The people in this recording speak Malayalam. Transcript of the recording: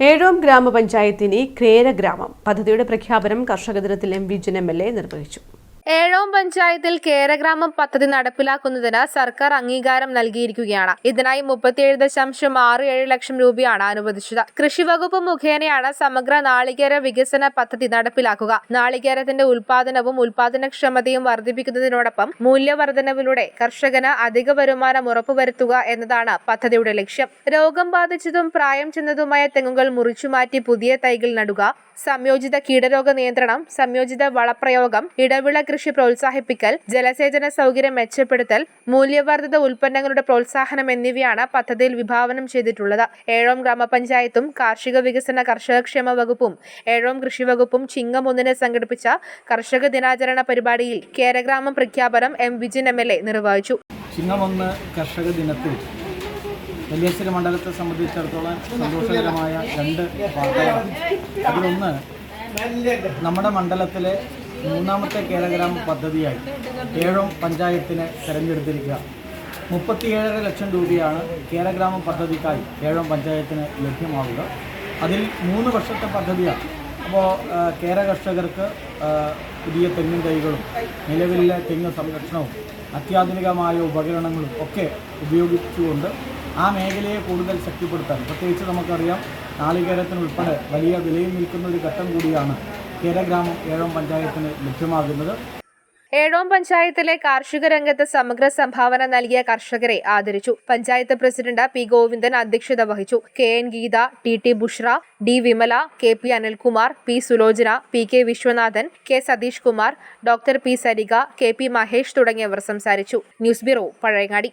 ഏഴോം ഗ്രാമപഞ്ചായത്തിന് ക്രേര ഗ്രാമം പദ്ധതിയുടെ പ്രഖ്യാപനം കർഷക ദിനത്തിൽ M Vijin M L A നിർവഹിച്ചു ഏഴോം പഞ്ചായത്തിൽ കേരഗ്രാമം പദ്ധതി നടപ്പിലാക്കുന്നതിന് സർക്കാർ അംഗീകാരം നൽകിയിരിക്കുകയാണ്. ഇതിനായി മുപ്പത്തിയേഴ് ദശാംശം ആറ് ഏഴ് ലക്ഷം രൂപയാണ് അനുവദിച്ചത്. കൃഷി വകുപ്പ് മുഖേനയാണ് സമഗ്ര നാളികേര വികസന പദ്ധതി നടപ്പിലാക്കുക. നാളികേരത്തിന്റെ ഉൽപാദനവും ഉൽപാദനക്ഷമതയും വർദ്ധിപ്പിക്കുന്നതിനോടൊപ്പം മൂല്യവർദ്ധനവിലൂടെ കർഷകന് അധിക വരുമാനം ഉറപ്പുവരുത്തുക എന്നതാണ് പദ്ധതിയുടെ ലക്ഷ്യം. രോഗം ബാധിച്ചതും പ്രായം ചെന്നതുമായ തെങ്ങുകൾ മുറിച്ചുമാറ്റി പുതിയ തൈകൾ നടുക സംയോജിത കീടരോഗ നിയന്ത്രണം സംയോജിത വളപ്രയോഗം ഇടവിള കൃഷി പ്രോത്സാഹിപ്പിക്കൽ ജലസേചന സൗകര്യം മെച്ചപ്പെടുത്തൽ മൂല്യവർദ്ധിത ഉൽപ്പന്നങ്ങളുടെ പ്രോത്സാഹനം എന്നിവയാണ് പദ്ധതിയിൽ വിഭാവനം ചെയ്തിട്ടുള്ളത്. ഏഴോം ഗ്രാമപഞ്ചായത്തും കാർഷിക വികസന കർഷകക്ഷേമ വകുപ്പും ഏഴോം കൃഷി വകുപ്പും ചിങ്ങം ഒന്നിന് സംഘടിപ്പിച്ച കർഷക ദിനാചരണ പരിപാടിയിൽ കേരഗ്രാമം പ്രഖ്യാപനം M Vijin M L A നിർവഹിച്ചു. ചിങ്ങമൊന്ന് കർഷക ദിനത്തിൽ നെല്ലിയാശ്ശേരി മണ്ഡലത്തെ സംബന്ധിച്ചിടത്തോളം സന്തോഷകരമായ രണ്ട് വാർത്തകളാണ്. അതിലൊന്ന് നമ്മുടെ മണ്ഡലത്തിലെ മൂന്നാമത്തെ കേരഗ്രാമ പദ്ധതിയായി ഏഴോം പഞ്ചായത്തിനെ തെരഞ്ഞെടുത്തിരിക്കുക. മുപ്പത്തിയേഴര ലക്ഷം രൂപയാണ് കേരഗ്രാമ പദ്ധതിക്കായി ഏഴോം പഞ്ചായത്തിന് ലഭ്യമാവുക. അതിൽ മൂന്ന് വർഷത്തെ പദ്ധതിയാണ്. അപ്പോൾ കേര കർഷകർക്ക് പുതിയ തെങ്ങിൻ തൈകളും നിലവിലെ തെങ്ങ് സംരക്ഷണവും അത്യാധുനികമായ ഉപകരണങ്ങളും ഒക്കെ ഉപയോഗിച്ചുകൊണ്ട് ആ മേഖലയെ കൂടുതൽ ശക്തിപ്പെടുത്താൻ. പ്രത്യേകിച്ച് നമുക്കറിയാം നാളികേരത്തിനുൾപ്പെടെ വലിയ വിലയിൽ നിൽക്കുന്ന ഒരു ഘട്ടം കൂടിയാണ് കേരഗ്രാമം ഏഴോം പഞ്ചായത്തിന് ലഭ്യമാകുന്നത്. ഏഴോം പഞ്ചായത്തിലെ കാർഷിക രംഗത്ത് സമഗ്ര സംഭാവന നൽകിയ കർഷകരെ ആദരിച്ചു. പഞ്ചായത്ത് പ്രസിഡന്റ് പി ഗോവിന്ദൻ അധ്യക്ഷത വഹിച്ചു. K N Geetha T T Bushra D Vimala K P Anilkumar P Sulochana P K Viswanathan K Satish Kumar doctor P Sarika K P Mahesh തുടങ്ങിയവർ സംസാരിച്ചു. News bureau Pazhayangadi.